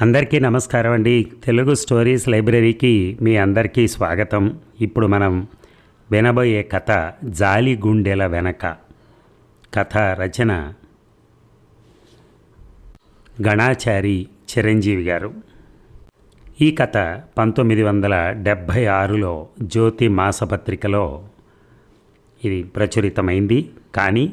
అందరికీ నమస్కారం అండి. తెలుగు స్టోరీస్ లైబ్రరీకి మీ అందరికీ స్వాగతం. ఇప్పుడు మనం వినబోయే కథ జాలి గుండెల వెనక. కథ రచన గణాచారి చిరంజీవి గారు. ఈ కథ పంతొమ్మిది వందల డెబ్భై ఆరులో జ్యోతి మాసపత్రికలో ఇది ప్రచురితమైంది. కానీ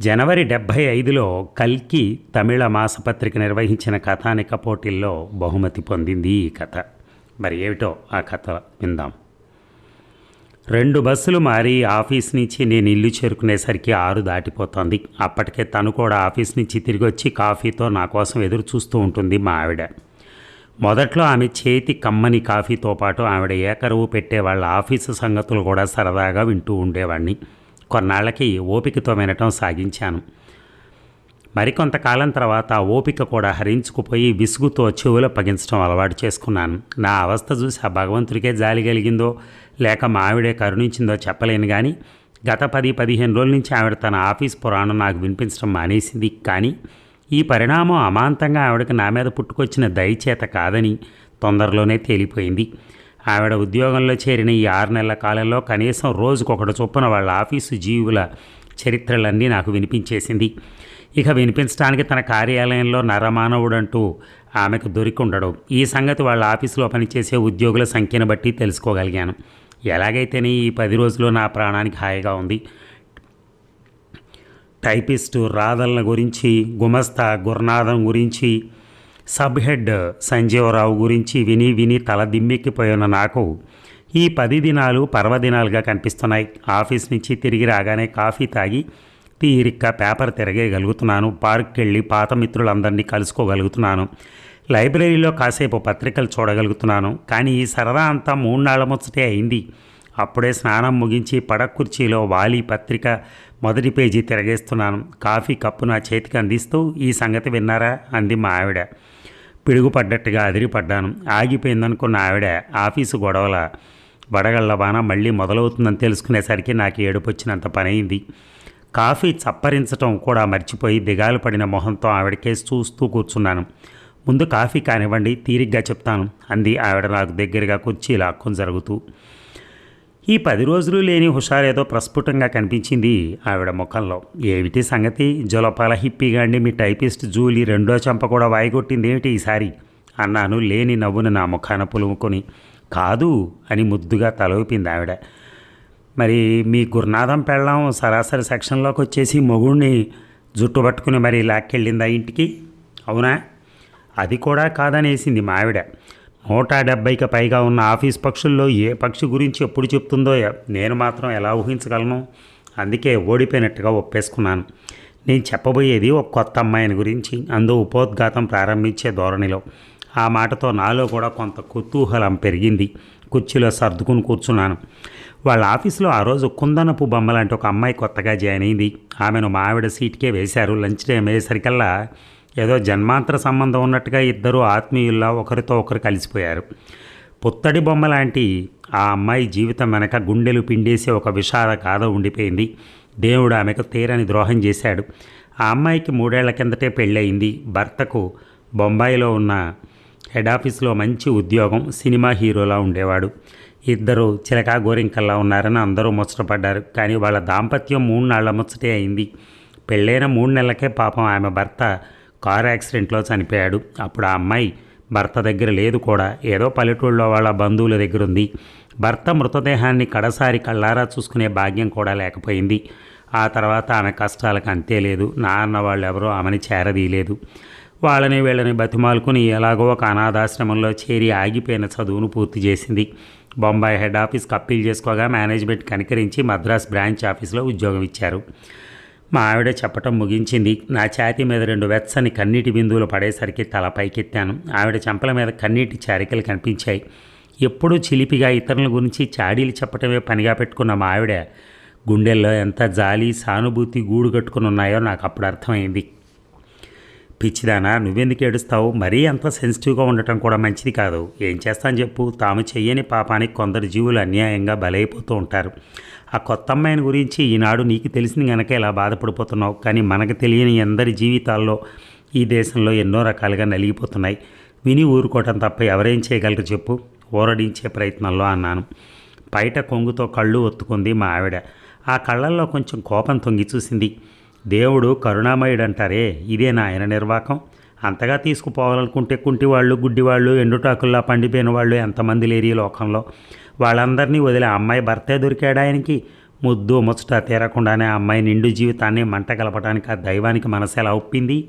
జనవరి డెబ్భై ఐదులో కల్కి తమిళ మాసపత్రిక నిర్వహించిన కథానిక పోటీల్లో బహుమతి పొందింది ఈ కథ. మరి ఏమిటో ఆ కథ విందాం. రెండు బస్సులు మారి ఆఫీస్ నుంచి నేను ఇల్లు చేరుకునేసరికి ఆరు దాటిపోతోంది. అప్పటికే తను కూడా ఆఫీస్ నుంచి తిరిగి వచ్చి కాఫీతో నా కోసం ఎదురు చూస్తూ ఉంటుంది మా ఆవిడ. మొదట్లో ఆమె చేతి కమ్మని కాఫీతో పాటు ఆవిడ ఏకరువు పెట్టే వాళ్ళ ఆఫీసు సంగతులు కూడా సరదాగా వింటూ ఉండేవాడిని కొన్నాళ్ళకి ఓపికతో వినటం సాగించాను. మరికొంతకాలం తర్వాత ఆ ఓపిక కూడా హరించుకుపోయి విసుగుతో చెవులు పగించడం అలవాటు చేసుకున్నాను. నా అవస్థ చూసి ఆ భగవంతుడికే జాలి కలిగిందో లేక మా ఆవిడే కరుణించిందో చెప్పలేను కానీ గత పది పదిహేను రోజుల నుంచి ఆవిడ తన ఆఫీస్ పురాణం నాకు వినిపించడం మానేసింది. కానీ ఈ పరిణామం అమాంతంగా ఆవిడకి నా మీద పుట్టుకొచ్చిన దయచేత కాదని తొందరలోనే తేలిపోయింది. ఆవిడ ఉద్యోగంలో చేరిన ఈ ఆరు నెలల కాలంలో కనీసం రోజుకొకటి చొప్పున వాళ్ళ ఆఫీసు జీవుల చరిత్రలన్నీ నాకు వినిపించేసింది. ఇక వినిపించడానికి తన కార్యాలయంలో నరమానవుడంటూ ఆమెకు దొరికి ఉండడు ఈ సంగతి వాళ్ళ ఆఫీసులో పనిచేసే ఉద్యోగుల సంఖ్యను బట్టి తెలుసుకోగలిగాను. ఎలాగైతేనే ఈ పది రోజులు నా ప్రాణానికి హాయిగా ఉంది. టైపిస్టు రాధల్న గురించి గుమస్తా గురునాథం గురించి సబ్ హెడ్ సంజీవరావు గురించి విని విని తల దిమ్మెక్కిపోయిన నాకు ఈ పది దినాలు పర్వదినాలుగా కనిపిస్తున్నాయి. ఆఫీస్ నుంచి తిరిగి రాగానే కాఫీ తాగి తీరిక్క పేపర్ తిరగేయగలుగుతున్నాను. పార్క్కి వెళ్ళి పాత మిత్రులందరినీ కలుసుకోగలుగుతున్నాను. లైబ్రరీలో కాసేపు పత్రికలు చూడగలుగుతున్నాను. కానీ ఈ సరదా అంతా మూడు నాళ్ళ ముచ్చటే అయింది. అప్పుడే స్నానం ముగించి పడకుర్చీలో వాలి పత్రిక మొదటి పేజీ తిరగేస్తున్నాను. కాఫీ కప్పు నా చేతికి అందిస్తూ ఈ సంగతి విన్నారా? అంది మా ఆవిడ. పిడుగుపడ్డట్టుగా అదిరిపడ్డాను. ఆగిపోయిందనుకున్న ఆవిడ ఆఫీసు గొడవల వడగళ్ళ వాన మళ్ళీ మొదలవుతుందని తెలుసుకునేసరికి నాకు ఏడుపొచ్చినంత పనైంది కాఫీ చప్పరించటం కూడా మర్చిపోయి దిగాలు పడిన మొహంతో ఆవిడకేసి చూస్తూ కూర్చున్నాను. ముందు కాఫీ కానివ్వండి తీరిగ్గా చెప్తాను అంది ఆవిడ నాకు దగ్గరగా కుర్చీ లాక్కొని జరుగుతూ. ఈ పది రోజులు లేని హుషారేదో ప్రస్ఫుటంగా కనిపించింది ఆవిడ ముఖంలో. ఏమిటి సంగతి? జొలపాల హిప్పీగాండి మీ టైపిస్ట్ జూలీ రెండో చెంప కూడా వాయిగొట్టింది ఏమిటి ఈసారి? అన్నాను లేని నవ్వును నా ముఖాన పులుముకొని. కాదు అని ముద్దుగా తలవిపింది ఆవిడ. మరి మీ గురునాథం పెళ్ళాం సరాసరి సెక్షన్లోకి వచ్చేసి మొగుడిని జుట్టు పట్టుకుని మరి లాక్కెళ్ళిందా ఇంటికి? అవునా? అది కూడా కాదనేసింది మా ఆవిడ. నూట డెబ్బైకి పైగా ఉన్న ఆఫీస్ పక్షుల్లో ఏ పక్షి గురించి ఎప్పుడు చెప్తుందో నేను మాత్రం ఎలా ఊహించగలను? అందుకే ఓడిపోయినట్టుగా ఒప్పేసుకున్నాను. నేను చెప్పబోయేది ఒక కొత్త అమ్మాయిని గురించి అందు ఉపోద్ఘాతం ప్రారంభించే ధోరణిలో. ఆ మాటతో నాలో కూడా కొంత కుతూహలం పెరిగింది. కుర్చీలో సర్దుకుని కూర్చున్నాను. వాళ్ళ ఆఫీస్లో ఆ రోజు కుందనపు బొమ్మ లాంటి ఒక అమ్మాయి కొత్తగా జాయిన్ అయింది. ఆమెను మావిడ సీట్కే వేశారు. లంచ్ టైం అయ్యేసరికల్లా ఏదో జన్మాంతర సంబంధం ఉన్నట్టుగా ఇద్దరు ఆత్మీయుల్లా ఒకరితో ఒకరు కలిసిపోయారు. పుత్తడి బొమ్మ లాంటి ఆ అమ్మాయి జీవితం వెనక గుండెలు పిండేసి ఒక విషాద గాథ ఉండిపోయింది. దేవుడు ఆమెకు తీరని ద్రోహం చేశాడు. ఆ అమ్మాయికి మూడేళ్ళ కిందటే పెళ్ళయింది. భర్తకు బొంబాయిలో ఉన్న హెడ్ ఆఫీస్లో మంచి ఉద్యోగం సినిమా హీరోలా ఉండేవాడు. ఇద్దరు చిలకా గోరింకల్లా ఉన్నారని అందరూ ముచ్చటపడ్డారు. కానీ వాళ్ళ దాంపత్యం మూడు నాళ్ళ ముచ్చటే అయింది. పెళ్ళైన మూడు నెలలకే పాపం ఆమె భర్త కారు యాక్సిడెంట్లో చనిపోయాడు. అప్పుడు ఆ అమ్మాయి భర్త దగ్గర లేదు కూడా. ఏదో పల్లెటూళ్ళలో వాళ్ళ బంధువుల దగ్గర ఉంది భర్త మృతదేహాన్ని కడసారి కళ్ళారా చూసుకునే భాగ్యం కూడా లేకపోయింది. ఆ తర్వాత ఆమె కష్టాలకు అంతే లేదు. నాన్న వాళ్ళు ఎవరో ఆమెని చేరదీయలేదు. వాళ్ళని వీళ్ళని బతిమాలుకుని ఎలాగో ఒక అనాథాశ్రమంలో చేరి ఆగిపోయిన చదువును పూర్తి చేసింది. బొంబాయి హెడ్ ఆఫీస్కి అప్పీల్ చేసుకోగా మేనేజ్మెంట్ కనికరించి మద్రాస్ బ్రాంచ్ ఆఫీస్లో ఉద్యోగం ఇచ్చారు. మా ఆవిడ చెప్పటం ముగించింది. నా ఛాతీ మీద రెండు వెచ్చని కన్నీటి బిందువులు పడేసరికి తల పైకెత్తాను. ఆవిడ చెంపల మీద కన్నీటి చారికలు కనిపించాయి. ఎప్పుడూ చిలిపిగా ఇతరుల గురించి చాడీలు చెప్పటమే పనిగా పెట్టుకున్న మా ఆవిడ గుండెల్లో ఎంత జాలి సానుభూతి గూడు కట్టుకుని ఉన్నాయో నాకు అప్పుడు అర్థమైంది. పిచ్చిదానా నువ్వెందుకు ఏడుస్తావు? మరీ అంత సెన్సిటివ్గా ఉండటం కూడా మంచిది కాదు. ఏం చేస్తాను చెప్పు. తాము చెయ్యని పాపానికి కొందరు జీవులు అన్యాయంగా బలైపోతూ ఉంటారు. ఆ కొత్త అమ్మాయిని గురించి ఈనాడు నీకు తెలిసింది గనక ఇలా బాధపడిపోతున్నావు? కానీ మనకు తెలియని ఎందరి జీవితాల్లో ఈ దేశంలో ఎన్నో రకాలుగా నలిగిపోతున్నాయి. విని ఊరుకోవటం తప్ప ఎవరేం చేయగలరు చెప్పు. ఊరడించే ప్రయత్నంలో అన్నాను. బయట కొంగుతో కళ్ళు ఒత్తుకుంది మా ఆవిడ. ఆ కళ్ళల్లో కొంచెం కోపం తొంగి చూసింది. దేవుడు కరుణామయుడు అంటారే ఇదే నాయన నిర్వాకం. అంతగా తీసుకుపోవాలనుకుంటే కుంటివాళ్ళు గుడ్డివాళ్ళు ఎండుటాకుల్లా పండిపోయిన వాళ్ళు ఎంతమంది లేరు ఈ లోకంలో. వాళ్ళందరినీ వదిలే అమ్మాయి భర్తే దొరికాడు ఆయనకి? ముద్దు ముచ్చట తీరకుండానే ఆ అమ్మాయి నిండు జీవితాన్ని మంట కలపడానికి ఆ దైవానికి మనసు ఎలా ఒప్పింది?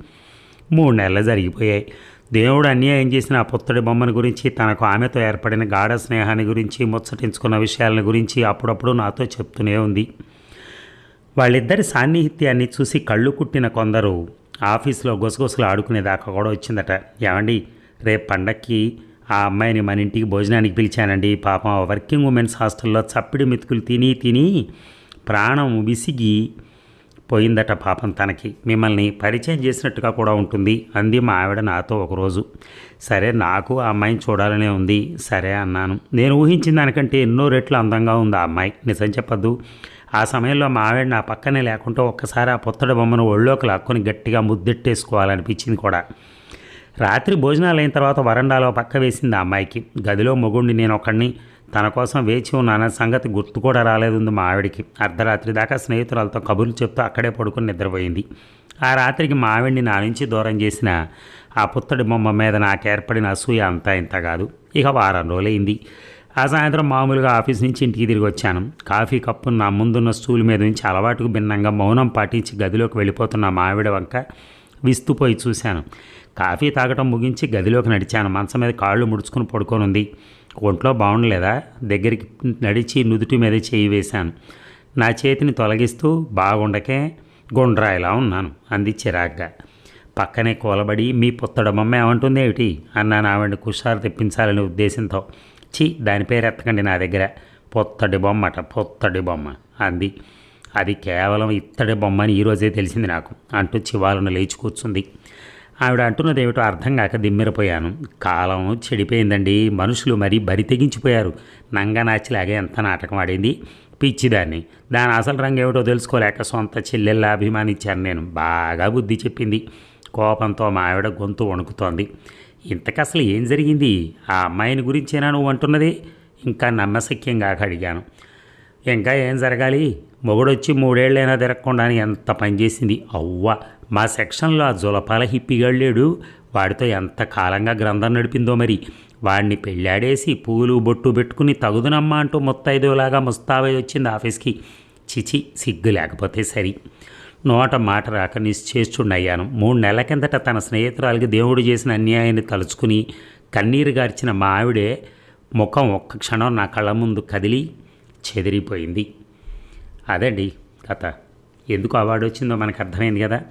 మూడు నెలలు జరిగిపోయాయి. దేవుడు అన్యాయం చేసిన ఆ పుత్తడి బొమ్మని గురించి తనకు ఆమెతో ఏర్పడిన గాఢ స్నేహాన్ని గురించి ముచ్చటించుకున్న విషయాల గురించి అప్పుడప్పుడు నాతో చెప్తూనే ఉంది. వాళ్ళిద్దరి సాన్నిహిత్యాన్ని చూసి కళ్ళు కుట్టిన కొందరు ఆఫీస్లో గొసగొసలు ఆడుకునేదాకా కూడా వచ్చిందట. ఏమండి రేపు పండక్కి ఆ అమ్మాయిని మన ఇంటికి భోజనానికి పిలిచానండి. పాపం వర్కింగ్ ఉమెన్స్ హాస్టల్లో చప్పిడి మెతుకులు తిని తిని ప్రాణం విసిగి పోయిందట పాపం తనకి. మిమ్మల్ని పరిచయం చేసినట్టుగా కూడా ఉంటుంది. అంది మా ఆవిడ నాతో ఒకరోజు. సరే నాకు ఆ అమ్మాయిని చూడాలనే ఉంది. సరే అన్నాను. నేను ఊహించిన దానికంటే ఎన్నో రెట్లు అందంగా ఉంది ఆ అమ్మాయి. నిజం చెప్పద్దు. ఆ సమయంలో మా ఆవిడ నా పక్కనే లేకుంటే ఒక్కసారి ఆ పుత్తడి బొమ్మను ఒళ్ళోకి లాక్కొని గట్టిగా ముద్దెట్టేసుకోవాలనిపించింది కూడా. రాత్రి భోజనాలు అయిన తర్వాత వరండాలో పక్క వేసింది ఆ అమ్మాయికి. గదిలో మొగుండి నేను ఒకడిని తన కోసం వేచి ఉన్నాన సంగతి గుర్తు కూడా రాలేదు మా ఆవిడికి. అర్ధరాత్రి దాకా స్నేహితురాలతో కబుర్లు చెప్తూ అక్కడే పడుకుని నిద్రపోయింది. ఆ రాత్రికి మా ఆవిడ్ని నా నుంచి దూరం చేసిన ఆ పుత్తడి బొమ్మ మీద నాకు ఏర్పడిన అసూయ అంతా ఇంత కాదు. ఇక వారం రోజులైంది. ఆ సాయంత్రం మామూలుగా ఆఫీస్ నుంచి ఇంటికి తిరిగి వచ్చాను. కాఫీ కప్పు నా ముందున్న స్టూల్ మీద నుంచి అలవాటుకు భిన్నంగా మౌనం పాటించి గదిలోకి వెళ్ళిపోతున్న మావిడ వంక విస్తుపోయి చూశాను. కాఫీ తాగటం ముగించి గదిలోకి నడిచాను. మంచం మీద కాళ్ళు ముడుచుకుని పడుకొని ఉంది ఒంట్లో బాగుండలేదా? దగ్గరికి నడిచి నుదుటి మీద చేయి వేశాను. నా చేతిని తొలగిస్తూ బాగుండకే గుండ్రాయిలా ఉన్నాను అంది చిరాగ్గా. పక్కనే కూలబడి మీ పుత్తడమ్మ ఏమంటుంది ఏమిటి అన్నాను ఆవిడ కుషారు తెప్పించాలనే ఉద్దేశంతో. చి దాని పేరు ఎత్తకండి నా దగ్గర. పొత్తడి బొమ్మట పొత్తడి బొమ్మ అంది. అది కేవలం ఇత్తడి బొమ్మ అని ఈరోజే తెలిసింది నాకు అంటూ చివాలను లేచి కూర్చుంది. ఆవిడ అంటున్నది ఏమిటో అర్థం కాక దిమ్మిరపోయాను. కాలం చెడిపోయిందండి. మనుషులు మరీ బరి తెగించిపోయారు. నంగనాచిలాగే ఎంత నాటకం ఆడింది. పిచ్చిదాన్ని. దాని అసలు రంగు ఏమిటో తెలుసుకోలేక సొంత చెల్లెల్లా అభిమానించాను నేను. బాగా బుద్ధి చెప్పింది. కోపంతో మా ఆవిడ గొంతు వణుకుతోంది. ఇంతకు అసలు ఏం జరిగింది? ఆ అమ్మాయిని గురించేనా నువ్వు అంటున్నది? ఇంకా నమ్మశక్యంగా అడిగాను. ఇంకా ఏం జరగాలి? మొగుడొచ్చి మూడేళ్ళైనా తిరగకుండా ఎంత పనిచేసింది అవ్వ! మా సెక్షన్లో ఆ జులపాల హిప్పిగాడు లేడు. వాడితో ఎంత కాలంగా గ్రంథం నడిపిందో మరి. వాడిని పెళ్ళాడేసి పూలు బొట్టు పెట్టుకుని తగుదునమ్మా అంటూ ముత్తైదులాగా ముస్తాబై వచ్చింది ఆఫీస్కి. చిచి సిగ్గు లేకపోతే సరి. నోట మాట రాక నిశ్చేష్టుడయ్యాను. మూడు నెలల కిందట తన స్నేహితురాలకి దేవుడు చేసిన అన్యాయాన్ని తలుచుకుని కన్నీరు గార్చిన మా ఆవిడే ముఖం ఒక్క క్షణం నా కళ్ళ ముందు కదిలి చెదిరిపోయింది. అదండి కథ? ఎందుకు అవార్డు వచ్చిందో మనకు అర్థమైంది కదా.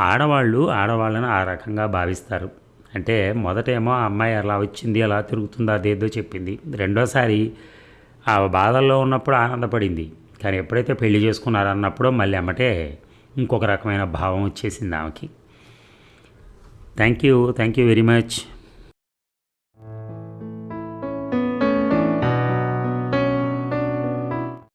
ఆడవాళ్ళు ఆడవాళ్ళను ఆ రకంగా భావిస్తారు. అంటే మొదటేమో ఆ అమ్మాయి అలా వచ్చింది అలా తిరుగుతుందో అదేదో చెప్పింది. రెండోసారి ఆ బాధల్లో ఉన్నప్పుడు ఆనందపడింది. కానీ ఎప్పుడైతే పెళ్ళి చేసుకున్నారన్నప్పుడు మళ్ళీ అమ్మటే ఇంకొక రకమైన భావం వచ్చేసింది ఆమెకి. Thank you thank you very much